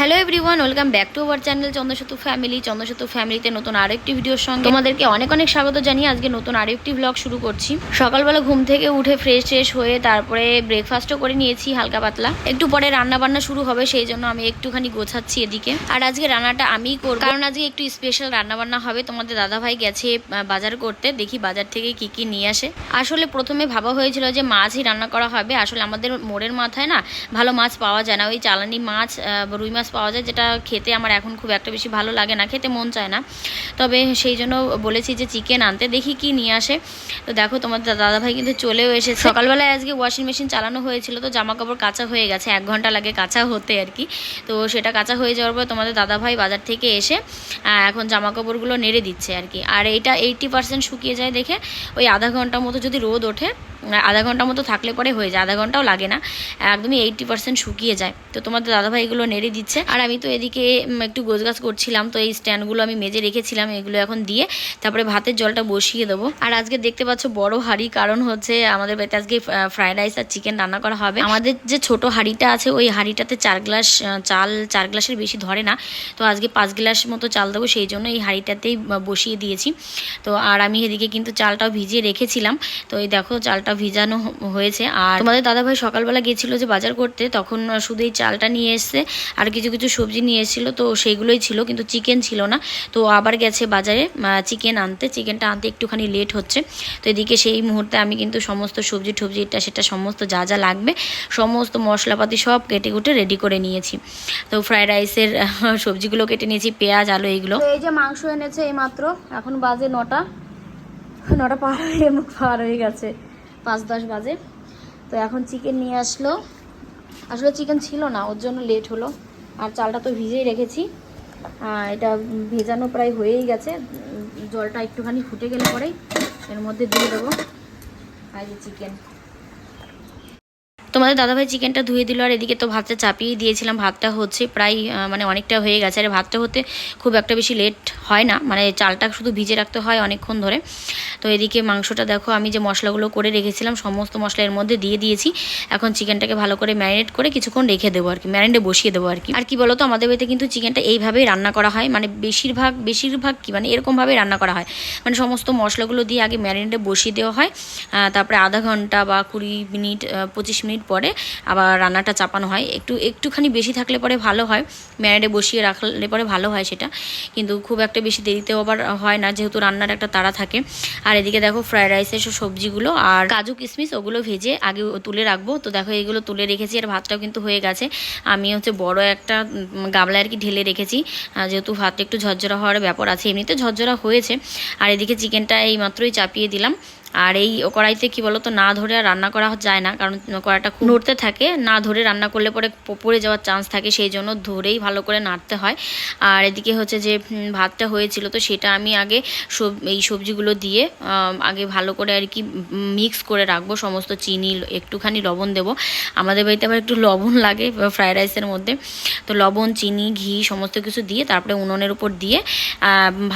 Hello everyone welcome back to our channel Chandrasetu family Chandrasetu ফ্যামিলিতে নতুন আরও একটি ভিডিওর সঙ্গে তোমাদেরকে অনেক অনেক স্বাগত জানিয়ে আজকে নতুন আরও একটি ব্লগ শুরু করছি। সকালবেলা ঘুম থেকে উঠে ফ্রেশ ট্রেশ হয়ে তারপরে ব্রেকফাস্টও করে নিয়েছি হালকা পাতলা। একটু পরে রান্না বান্না শুরু হবে, সেই জন্য আমি একটুখানি গোছাচ্ছি এদিকে। আর আজকে রান্নাটা আমিই করব। কারণ আজকে একটু স্পেশাল রান্না বান্না হবে, তোমাদের দাদাভাই গেছে বাজার করতে। দেখি বাজার থেকে কি কি নিয়ে আসে। আসলে প্রথমে ভাবা হয়েছিল যে মাছই রান্না করা হবে। আসলে আমাদের মোড়ের মাথায় না ভালো মাছ পাওয়া যায় না। ওই চালানি মাছ রুই মাছ পাওয়া যায় যেটা খেতে আমার এখন খুব একটা বেশি ভালো লাগে না খেতে মন চায় না। তবে সেই জন্য বলেছি যে চিকেন আনতে দেখি কি নিয়ে আসে। তো দেখো তোমার দাদাভাই কিন্তু চলেও এসেছে। সকালবেলায় আজকে ওয়াশিং মেশিন চালানো হয়েছিল তো জামা কাপড় কাঁচা হয়ে গেছে এক ঘণ্টা লাগে কাঁচা হতে আর কি। তো সেটা কাঁচা হয়ে যাওয়ার পর তোমাদের দাদাভাই বাজার থেকে এসে এখন জামা কাপড়গুলো নেড়ে দিচ্ছে আর কি। আর এইটা এইটটি পার্সেন্ট শুকিয়ে যায় দেখে ওই আধা ঘণ্টার মতো যদি রোদ ওঠে আধা ঘণ্টা মতো থাকলে পরে হয়ে যায়, আধা ঘন্টাও লাগে না। একদমই এইটটি পার্সেন্ট শুকিয়ে যায়। তো তোমাদের দাদাভাই এগুলো নেড়ে দিচ্ছে। আর আমি তো এদিকে একটু গোছগাছ করছিলাম, তো এই স্ট্যান্ডগুলো আমি মেজে রেখেছিলাম, এগুলো এখন দিয়ে তারপরে ভাতের জলটা বসিয়ে দেবো। আর আজকে দেখতে পাচ্ছ বড় হাঁড়ি, কারণ হচ্ছে আমাদের বাড়িতে আজকে ফ্রাইড রাইস আর চিকেন রান্না করা হবে। আমাদের যে ছোট হাঁড়িটা আছে, ওই হাঁড়িটাতে চার গ্লাস চাল চার গ্লাসের বেশি ধরে না। তো আজকে পাঁচ গ্লাস মতো চাল দেবো, সেই জন্য এই হাঁড়িটাতেই বসিয়ে দিয়েছি। তো আর আমি এদিকে কিন্তু চালটাও ভিজিয়ে রেখেছিলাম। তো এই দেখো, চালটা ভিজানো হয়েছে। আর তোমাদের দাদাভাই সকালবেলা গেছিল যে বাজার করতে, তখন শুধু এই চালটা নিয়ে এসছে, আর কিছু কিছু সবজি নিয়ে এসেছিল, তো সেইগুলোই ছিল, কিন্তু চিকেন ছিল না। তো আবার গেছে বাজারে চিকেন আনতে। চিকেনটা আনতে একটুখানি লেট হচ্ছে। তো এদিকে সেই মুহূর্তে আমি কিন্তু সমস্ত সবজি টবজি এটা সেটা সমস্ত যা যা লাগবে, সমস্ত মশলাপাতি সব কেটে কুটে রেডি করে নিয়েছি। তো ফ্রাইড রাইসের সবজিগুলো কেটে নিয়েছি, পেঁয়াজ, আলু, এইগুলো। এই যে মাংস এনেছে এই মাত্র এখন বাজে নটা। নটা পার হয়ে পার হয়ে গেছে। পাঁচ দশ বাজে। তো এখন চিকেন নিয়ে আসলো। আসলে চিকেন ছিল না, ওর জন্য লেট হলো। আর চালটা তো ভিজেই রেখেছি। এটা ভেজানো প্রায় হয়েই গেছে। জলটা একটুখানি ফুটে গেলে পরেই এর মধ্যে দিয়ে দেবো। আর চিকেন তোমাদের দাদাভাই চিকেনটা ধুয়ে দিল, আর এদিকে তো ভাতটা চাপিয়ে দিয়েছিলাম, ভাতটা হচ্ছে প্রায় মানে অনেকটা হয়ে গেছে। আর ভাতটা হতে খুব একটা বেশি লেট হয় না মানে চালটা শুধু ভিজে রাখতে হয় অনেকক্ষণ ধরে। তো এদিকে মাংসটা দেখো, আমি যে মশলাগুলো করে রেখেছিলাম, সমস্ত মশলা এর মধ্যে দিয়ে দিয়েছি। এখন চিকেনটাকে ভালো করে ম্যারিনেট করে কিছুক্ষণ রেখে দেবো আর কি ম্যারিনেটে বসিয়ে দেবো আর কি। আর কি বলতো, আমাদের বাড়িতে কিন্তু চিকেনটা এইভাবেই রান্না করা হয় মানে বেশিরভাগ বেশিরভাগ কি মানে এরকমভাবেই রান্না করা হয়। মানে সমস্ত মশলাগুলো দিয়ে আগে ম্যারিনেটে বসিয়ে দেওয়া হয় তারপরে আধা ঘণ্টা বা কুড়ি মিনিট পঁচিশ মিনিট পরে আবার রান্নাটা চাপানো হয়। একটু একটুখানি বেশি থাকলে পরে ভালো হয়। ম্যারিনেটে বসিয়ে রাখলে পরে ভালো হয় সেটা। কিন্তু খুব একটা বেশি দেরিতেও আবার হয় না যেহেতু রান্নার একটা তাড়া থাকে। আর এদিকে দেখো ফ্রায়েড রাইসের সব সবজিগুলো আর কাজু কিশমিশ ওগুলো ভেজে আগে তুলে রাখব। তো দেখো এগুলো তুলে রেখেছি আর ভাতটাও কিন্তু হয়ে গেছে। আমি হচ্ছে বড় একটা উম, গামলায় আর কি ঢেলে রেখেছি। যেহেতু ভাতটা একটু ঝরঝরা হওয়ার ব্যাপার আছে এমনিতে ঝরঝরা হয়েছে। আর এদিকে চিকেনটা এই মাত্রই চাপিয়ে দিলাম। আর এই কড়াইতে কি বলতো, না ধরে আর রান্না করা যায় না, কারণ কড়াইটা খুব নড়তে থাকে, না ধরে রান্না করলে পরে পড়ে যাওয়ার চান্স থাকে, সেই জন্য ধরেই ভালো করে নাড়তে হয়। আর এদিকে হচ্ছে যে ভাতটা হয়েছিল তো সেটা আমি আগে সব, এই সবজিগুলো দিয়ে আগে ভালো করে আর কি মিক্স করে রাখব, সমস্ত চিনি একটুখানি লবণ দেবো। আমাদের বাড়িতে আবার একটু লবণ লাগে ফ্রায়েড রাইসের মধ্যে। তো লবণ, চিনি, ঘি, সমস্ত কিছু দিয়ে তারপরে উনুনের উপর দিয়ে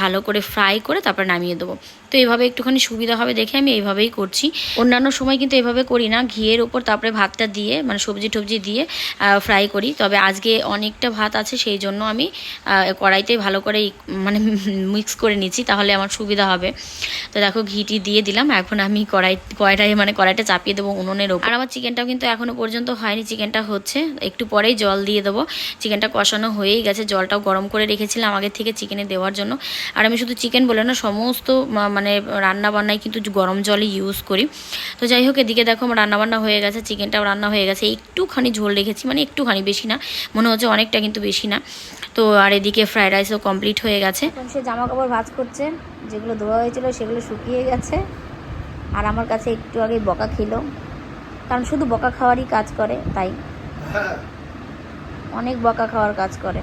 ভালো করে ফ্রাই করে তারপরে নামিয়ে দেবো। তো এইভাবে একটুখানি সুবিধা হবে দেখে আমি এইভাবেই করছি। অন্যান্য সময় কিন্তু এইভাবে করি না, ঘিয়ের ওপর তারপরে ভাতটা দিয়ে মানে সবজি টবজি দিয়ে ফ্রাই করি। তবে আজকে অনেকটা ভাত আছে, সেই জন্য আমি কড়াইতে ভালো করে মানে মিক্স করে নিচ্ছি, তাহলে আমার সুবিধা হবে। তো দেখো, ঘিটি দিয়ে দিলাম, এখন আমি কড়াই, কড়াইটায় মানে কড়াইটা চাপিয়ে দেবো উনুনের ওপর। আর আমার চিকেনটাও কিন্তু এখনও পর্যন্ত হয়নি, চিকেনটা হচ্ছে, একটু পরেই জল দিয়ে দেবো। চিকেনটা কষানো হয়েই গেছে, জলটাও গরম করে রেখেছিলাম আগের থেকে চিকেনে দেওয়ার জন্য। আর আমি শুধু চিকেন বলে না, সমস্ত, মা- মানে রান্না বান্নায় কিন্তু গরম জলই ইউজ করি। তো যাই হোক, এদিকে দেখো আমার রান্নাবান্না হয়ে গেছে, চিকেনটাও রান্না হয়ে গেছে। একটুখানি ঝোল রেখেছি মানে একটুখানি বেশি না, মনে হচ্ছে অনেকটা কিন্তু বেশি না। তো আর এদিকে ফ্রাইড রাইসও কমপ্লিট হয়ে গেছে। সে জামা কাপড় ভাজ করছে, যেগুলো ধোয়া হয়েছিল সেগুলো শুকিয়ে গেছে। আর আমার কাছে একটু আগে বকা খেলো, কারণ শুধু বকা খাওয়ারই কাজ করে, তাই। অনেক বকা খাওয়ার কাজ করে,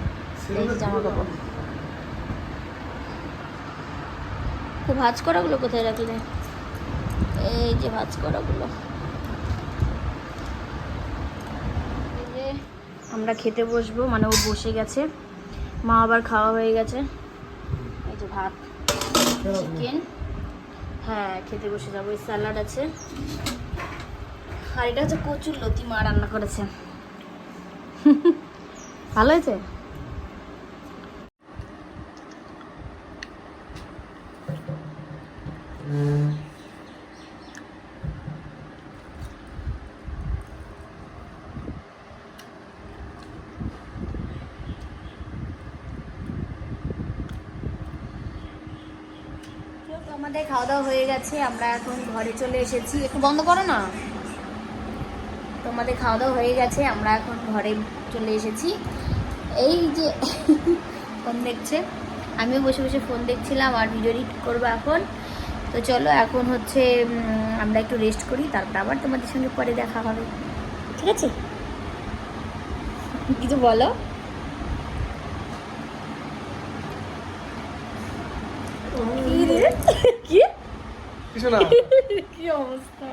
এই জামা কাপড় তো ভাজ করাগুলো কোথায় রাখলে? এই যে ভাজ করাগুলো। এই যে আমরা খেতে বসবো মানে ও বসে গেছে। মা আবার খাওয়া হয়ে গেছে। এই যে ভাত। চিকেন। হ্যাঁ খেতে বসে যাব। এই স্যালাড আছে। আর এটা হচ্ছে কচুর লতি মা রান্না করেছে। ভালো হয়েছে? আমাদের খাওয়া দাওয়া হয়ে গেছে, আমরা এখন ঘরে চলে এসেছি। একটু বন্ধ করো না? তোমাদের খাওয়া দাওয়া হয়ে গেছে, আমরা এখন ঘরে চলে এসেছি। এই যে ফোন দেখছে, আমিও বসে বসে ফোন দেখছিলাম আর ভিডিও এডিট করব এখন। তো চলো, এখন হচ্ছে আমরা একটু রেস্ট করি, তারপর আবার তোমাদের সঙ্গে পরে দেখা হবে। ঠিক আছে? কিছু বলো? রে? কি? কিছু না। কি অবস্থা?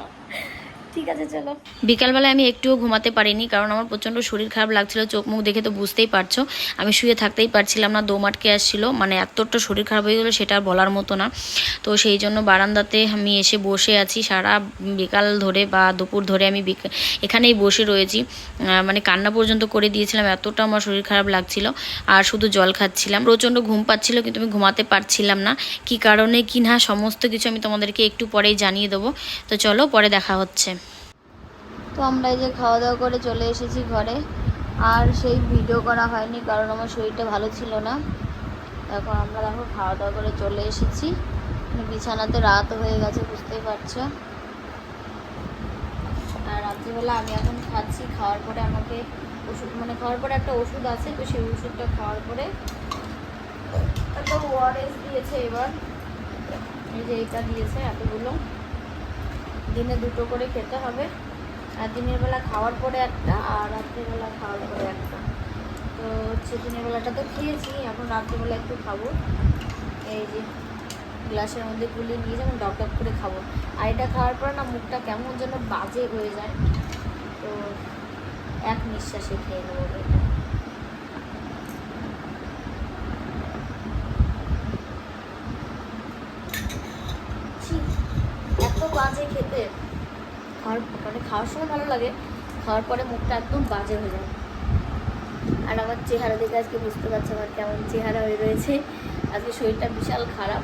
ঠিক আছে, চলো। বিকালবেলায় আমি একটুও ঘুমাতে পারিনি, কারণ আমার প্রচণ্ড শরীর খারাপ লাগছিল, চোখ মুখ দেখে তো বুঝতেই পারছ। আমি শুয়ে থাকতেই পারছিলাম না দম আটকে আসছিল মানে এতটা শরীর খারাপ হয়ে গেলো সেটা বলার মতো না। তো সেই জন্য বারান্দাতে আমি এসে বসে আছি, সারা বিকাল ধরে বা দুপুর ধরে আমি এখানেই বসে রয়েছি। মানে কান্না পর্যন্ত করে দিয়েছিলাম, এতটা আমার শরীর খারাপ লাগছিল, আর শুধু জল খাচ্ছিলাম। প্রচণ্ড ঘুম পাচ্ছিল, কিন্তু আমি ঘুমাতে পারছিলাম না। কি কারণে, কি না, সমস্ত কিছু আমি তোমাদেরকে একটু পরেই জানিয়ে দেবো। তো চলো, পরে দেখা হচ্ছে। তো আমরা এই যে খাওয়া দাওয়া করে চলে এসেছি ঘরে। আর সেই ভিডিও করা হয়নি কারণ আমার শরীরটা ভালো ছিল না। এখন আমরা দেখো খাওয়া দাওয়া করে চলে এসেছি। বিছানাতে রাত হয়ে গেছে, বুঝতেই পারছ। আর রাত্রিবেলা আমি এখন খাচ্ছি, খাওয়ার পরে আমাকে ওষুধ মানে খাওয়ার পরে একটা ওষুধ আছে, তো সেই ওষুধটা খাওয়ার পরে একটা ওআরএস দিয়েছে এবার। এই যে এটা দিয়েছে এতগুলো। দিনে দুটো করে খেতে হবে। দিনের বেলা খাওয়ার পরে একটা, আর রাত্রিবেলা খাওয়ার পরে একটা। তো হচ্ছে দিনের বেলাটা তো খেয়েছি, এখন রাত্রিবেলা একটু খাব। এই যে গ্লাসের মধ্যে গুলি নিয়ে যেমন ডক ডক করে খাব। আর এটা খাওয়ার পরে না মুখটা কেমন যেন বাজে হয়ে যায়। তো এক নিঃশ্বাসে খেয়ে নেব এটা ছি, এত বাজে খেতে খাওয়ার মানে খাওয়ার সময় ভালো লাগে। খাওয়ার পরে মুখটা একদম বাজে হয়ে যায়। আর আমার চেহারা দেখে আজকে বুঝতে পারছি আমার কেমন চেহারা হয়ে রয়েছে। আজকে শরীরটা বিশাল খারাপ।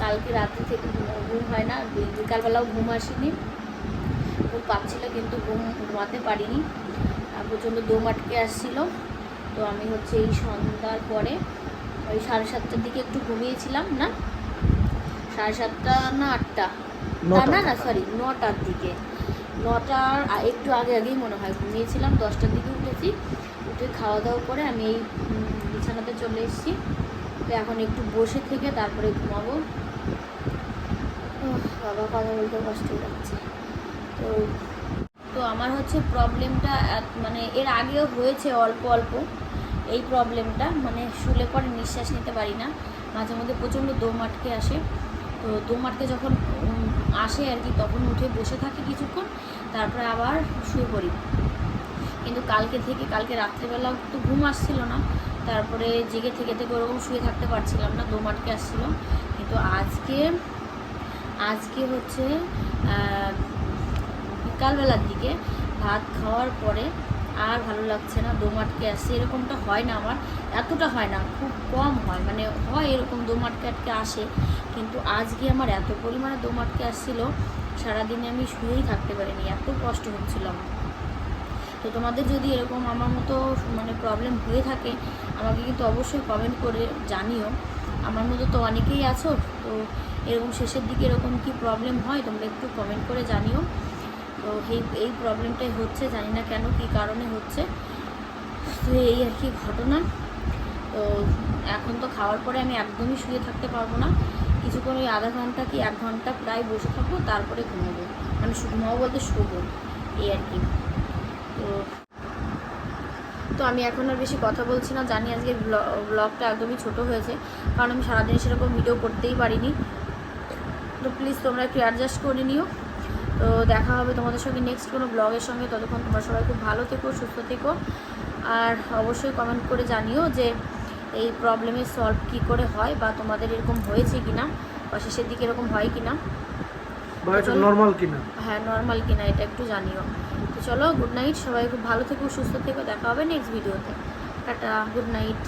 কালকে রাত্রি থেকে ঘুম- হয় না। বিকালবেলাও ঘুম আসেনি। ঘুম পাচ্ছিল কিন্তু ঘুম ঘুমাতে পারিনি। আর প্রচণ্ড দম আটকে আসছিল। তো আমি হচ্ছে এই সন্ধ্যার পরে ওই সাড়ে সাতটার দিকে একটু ঘুমিয়েছিলাম না? সাড়ে সাতটা না আটটা? না না না সরি নটার দিকে। নটার একটু আগে আগেই মনে হয় ঘুমিয়েছিলাম, দশটার দিকে উঠেছি। উঠে খাওয়া দাওয়া করে আমি এই বিছানাতে চলে এসেছি। তো এখন একটু বসে থেকে তারপরে ঘুমাবো। বাবা কথা বলতে কষ্ট লাগছে তো তো আমার হচ্ছে প্রবলেমটা মানে এর আগেও হয়েছে অল্প অল্প। এই প্রবলেমটা মানে শুলে পরে নিঃশ্বাস নিতে পারি না। মাঝে মধ্যে প্রচণ্ড দম আটকে আসে। তো দম আটকে যখন আসে আর কি, তখন উঠে বসে থাকি কিছুক্ষণ, তারপরে আবার শুয়ে পড়ি। কিন্তু কালকে থেকে, কালকে রাত্রিবেলা তো ঘুম আসছিল না, তারপরে জেগে থেকে থেকে ওরকম শুয়ে থাকতে পারছিলাম না, দম আটকে আসছিল। কিন্তু আজকে আজকে হচ্ছে বিকালবেলার দিকে ভাত খাওয়ার পরে আর ভালো লাগছে না দম আটকে আসছে, এরকমটা হয় না আমার, এতটা হয় না, খুব কম হয় মানে হয় এরকম দম আটকে আটকে আসে, কিন্তু আজকে আমার এত পরিমাণে দম আটকে আসছিল, সারাদিনে আমি শুয়েই থাকতে পারিনি, এত কষ্ট হচ্ছিল আমার। তো তোমাদের যদি এরকম আমার মতো মানে প্রবলেম হয়ে থাকে, আমাকে কিন্তু অবশ্যই কমেন্ট করে জানিও। আমার মতো তো অনেকেই আছো, তো এরকম শেষের দিকে এরকম কি প্রবলেম হয়, তোমরা একটু কমেন্ট করে জানিও। তো এই এই প্রবলেমটাই হচ্ছে, জানি না কেন, কি কারণে হচ্ছে। তো এই আর কি ঘটনা। তো এখন তো খাওয়ার পরে আমি একদমই শুয়ে থাকতে পারব না। কিছুক্ষণ ওই আধা ঘণ্টা কি এক ঘণ্টা প্রায় বসে থাকব, তারপরে ঘুমাবো। মানে ঘুমাবো বলতে শোবো, এই আর কি। তো তো আমি এখন আর বেশি কথা বলছি না। জানি আজকে ব্লগটা একদমই ছোট হয়েছে, কারণ আমি সারাদিন সেরকম ভিডিও করতেই পারিনি। তো প্লিজ তোমরা একটু অ্যাডজাস্ট করে নিও। তো দেখা হবে তোমাদের সঙ্গে নেক্সট কোনো ব্লগের সঙ্গে। ততক্ষণ তোমরা সবাই খুব ভালো থেকো সুস্থ থেকো। আর অবশ্যই কমেন্ট করে জানিও যে এই প্রবলেমের সলভ কী করে হয় বা তোমাদের এরকম হয়েছে কি না বা শেষের দিকে এরকম হয় কি না বা এটা নর্মাল কিনা। হ্যাঁ নর্মাল কিনা এটা একটু জানিও। তো চলো গুড নাইট সবাই খুব ভালো থেকো সুস্থ থেকো। দেখা হবে নেক্সট ভিডিওতে টাটা গুড নাইট